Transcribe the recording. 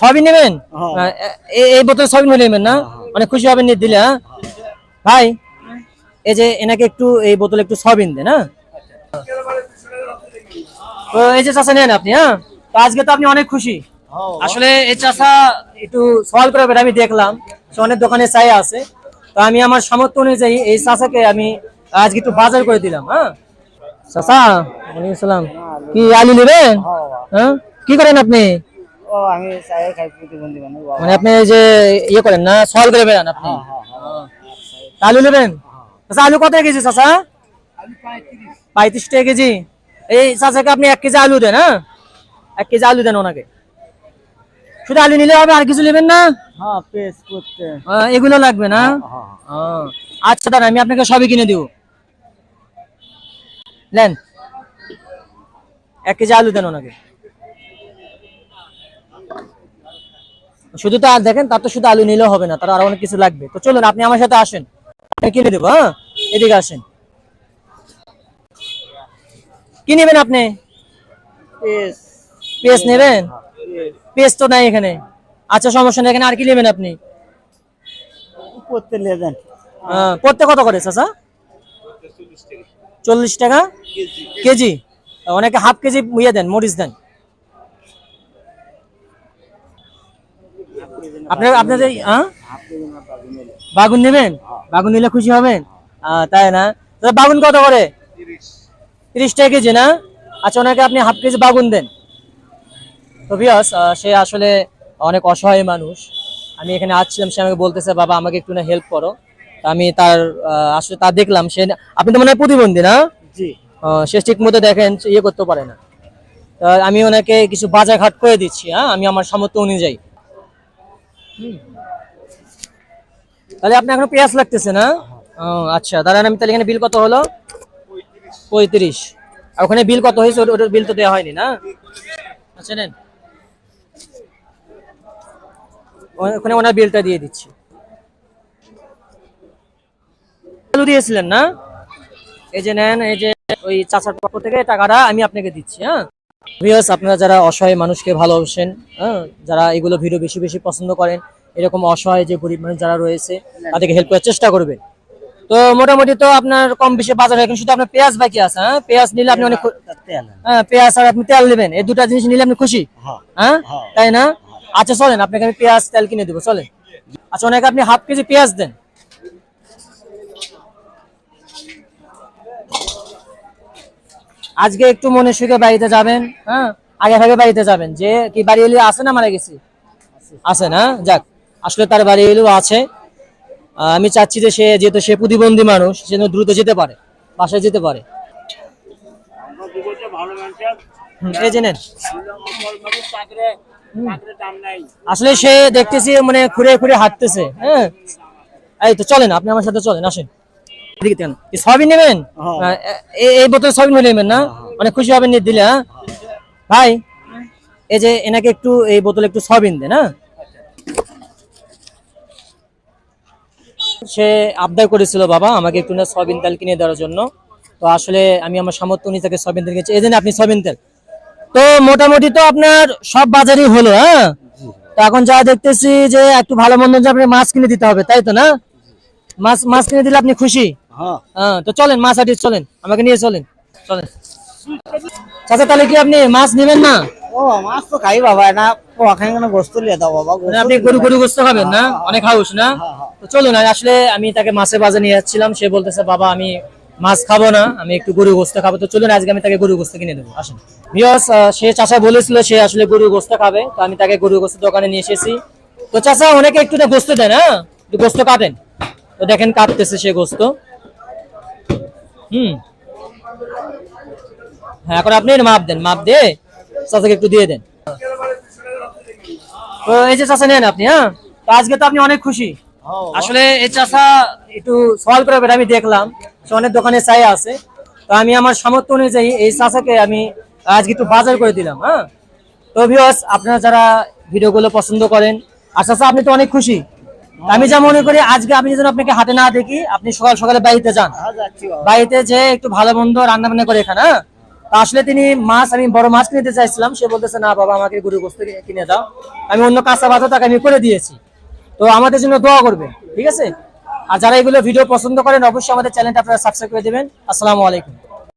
সবই নেবেন? হ্যাঁ। এ- এই বোতল সবই নেবেন না? অনেক খুশি হবেন দিলে হ্যাঁ? ভাই এই যে এনাকে একটু এই বোতল একটু সবিন দেন হ্যাঁ? তো এই যে চাষা নেন আপনি হ্যাঁ? তো আজকে তো আপনি অনেক খুশি। আসলে এই চাষা একটু সওয়াল করে আমি দেখলাম। সে অনেক দোকানে চাই আছে। তো আমি আমার সামর্থ্য অনুযায়ী এই চাষাকে আমি আজকে একটু বাজার করে দিলাম হ্যাঁ? চাষা ওয়ালাইকুম আসসালাম কি আলু নেবেন? হ্যাঁ? কি করেন আপনি? ও আমি চায়ের খাই প্রতিবন্ধী মানুষ মানে আপনি যে ইয়ে করেন না সওয়াল করে বেড়ান আপনি? হ্যাঁ। আলু নেবেন? আচ্ছা আলু কত কেজি চাষা পঁয়ত্রিশ টাকা কেজি। এই চাচাকে আপনি এক কেজি আলু দেন হ্যাঁ? এক কেজি আলু দেন ওনাকে। শুধু আলু নিলে হবে আর কিছু নেবেন না? হ্যাঁ এগুলো লাগবে না? হ্যাঁ আচ্ছা দাদা আমি আপনাকে সবই কিনে দিব। নেন। এক কেজি আলু দেন ওনাকে। শুধু তো আর দেখেন তার তো শুধু আলু নিলেও হবে না তার আরও অনেক কিছু লাগবে। তো চলুন আপনি আমার সাথে আসেন। কিনে দেবো হ্যাঁ? এদিকে আসেন। কি নেবেন আপনি? পেস নেবেন? পেস্ট তো নাই এখানে। আচ্ছা সমস্যা নেই এখানে আর কি নেবেন আপনি? করতে পড়তে কত করে চাচা? চল্লিশ টাকা? কেজি? অনেকে হাফ কেজি ইয়ে দেন মরিচ দেন। আপনার আপনাদের হ্যাঁ বাগুন নেবেন? বাগুন নিলে খুশি হবেন? তাই না? তো বাগুন কত করে? তিরিশ টাকা কেজি না? আচ্ছা ওনাকে আপনি হাফ কেজি বাগুন দেন। তো বিয়াস সে আসলে অনেক অসহায় মানুষ। আমি এখানে আসছিলাম সে আমাকে বলতেছে বাবা আমাকে একটু না হেল্প করো। আমি তার আসলে তা দেখলাম সে আপনি তো মনে হয় প্রতিবন্ধী না? জি। সে ঠিক মতো দেখেন ইয়ে করতে পারে না। আমি ওনাকে কিছু বাজার ঘাট করে দিচ্ছি হ্যাঁ আমি আমার সামর্থ্য অনুযায়ী। তাহলে আপনি এখনও পেঁয়াজ লাগতেছে না? ও, আচ্ছা দাঁড়ান আমি তাহলে এখানে বিল কত হলো? পঁয়ত্রিশ। আর ওখানে বিল কত হয়েছে? ওটার বিল তো দেওয়া হয়নি না? আচ্ছা নেন। ওখানে ওনার বিলটা দিয়ে দিচ্ছি। আলু দিয়েছিলেন না? এই যে নেন এই যে ওই চাচার পক্ষ থেকে টাকাটা আমি আপনাকে দিচ্ছি হ্যাঁ? ভিউয়ার্স আপনারা যারা অসহায় মানুষকে ভালোবাসেন হ্যাঁ যারা এগুলো ভিডিও বেশি বেশি পছন্দ করেন এরকম অসহায় যে গরিব মানুষ যারা রয়েছে তাদেরকে হেল্প করার চেষ্টা করবেন। তো মোটামুটি তো আপনার কম বেশি বাজার এখন শুধু আপনার পেঁয়াজ বাকি আছে হ্যাঁ পেঁয়াজ নিলে আপনি অনেক হ্যাঁ পেঁয়াজ আর আপনি তেল নেবেন এই দুটা জিনিস নিলে আপনি খুশি হ্যাঁ হ্যাঁ হ্যাঁ। তাই না? আচ্ছা চলেন আপনাকে আমি পেঁয়াজ তেল কিনে দেবো চলেন। আচ্ছা অনেক আপনি হাফ কেজি পেঁয়াজ দেন। আজকে একটু মনে সুখে বাড়িতে যাবেন হ্যাঁ? আগে ভাগে বাড়িতে যাবেন। যে কি বাড়ি এলে আছে না মারা গেছি? আছে না? যাক, আসলে তার বাড়ি এলেও আছে। আমি চাচ্ছি যে সে, যেহেতু সে প্রতিবন্ধী মানুষ, সে দ্রুত যেতে পারে, বাসায় যেতে পারে। আসলে সে দেখতেছি মানে ঘুরে ঘুরে হাঁটতেছে হ্যাঁ? এই তো চলেন, আপনি আমার সাথে চলেন, আসেন। এদিকে নেবেন? হ্যাঁ। আহ, এ- এই বোতল সবই নেবেন না? অনেক খুশি হবেন নিয়ে দিলে হ্যাঁ? ভাই এই যে এনাকে একটু এই বোতল একটু সবিন দেন হ্যাঁ? সে আবদার করেছিল বাবা আমাকে একটু না তেল কিনে দেওয়ার জন্য। তো আসলে আমি আমার সামর্থ্য অনুযায়ী তাকে সবিন তেল কিনেছি। এই জন্য আপনি সবিন তেল। তো মোটামুটি তো আপনার সব বাজারই হলো হ্যাঁ? তো এখন যা দেখতেছি যে একটু ভালো মন্দ মাছ কিনে দিতে হবে তাই তো না? মাছ মাছ কিনে দিলে আপনি খুশি? হ্যাঁ। হ্যাঁ তো চলেন মাছ হাটিয়ে চলেন। আমাকে নিয়ে চলেন। চলেন। চাচা তাহলে কি আপনি মাছ নেবেন না? ও মাছ তো খাই বাবা না ও ওখানে কোনো গোস্ত লিয়ে দাও বাবা মানে আপনি গরু গরু গোস্ত খাবেন না? অনেক হাউস না? হ্যাঁ। তো চলুন আসলে আমি তাকে মাছের বাজার নিয়ে যাচ্ছিলাম। সে বলতেছে বাবা আমি মাছ খাব না আমি একটু গরু গোস্ত খাব। তো চলুন আজকে আমি তাকে গরু গোস্ত কিনে দেবো। আসেন। বিয়স সে চাচা বলেছিল সে আসলে গরু গোস্ত খাবে। তো আমি তাকে গরু গোস্ত দোকানে নিয়ে এসেছি। তো চাচা অনেকে একটু গোস্ত দেন হ্যাঁ? একটু গোস্ত কাটেন। তো দেখেন কাটতেছে সে গোস্ত। হুম। হ্যাঁ এখন আপনি মাপ দেন, মাপ দিয়ে চাচাকে একটু দিয়ে দেন। তো এই যে চাচা নেন আপনি হ্যাঁ? আজকে তো আপনি অনেক খুশি। আসলে এই চাচা একটু সওয়াল করে আমি দেখলাম। সে অনেক দোকানে চাই আছে। তো আমি আমার সামর্থ্য অনুযায়ী এই চাচাকে আমি আজকে একটু বাজার করে দিলাম হ্যাঁ? তো ভিউয়ার্স আপনারা যারা ভিডিওগুলো পছন্দ করেন, আর চাচা, আপনি তো অনেক খুশি। আমি যা মনে করি আজকে আমি যেন আপনাকে হাতে না দেখি আপনি সকাল সকালে বাড়িতে যান। হ্যাঁ বাড়িতে যে একটু ভালো মন্দ রান্না বান্না করে এখানে হ্যাঁ? আসলে তিনি মাছ আমি বড় মাছ কিনতে চাইছিলাম সে বলতেছে না বাবা আমাকে গরুর গোস্ত কিনে- দাও। আমি অন্য কাঁচা বাজার তাকে আমি করে দিয়েছি। তো আমাদের জন্য দোয়া করবে ঠিক আছে? আর যারা এগুলো ভিডিও পছন্দ করেন অবশ্যই আমাদের চ্যানেলটা আপনারা সাবস্ক্রাইব করে দেবেন। আসসালামু আলাইকুম।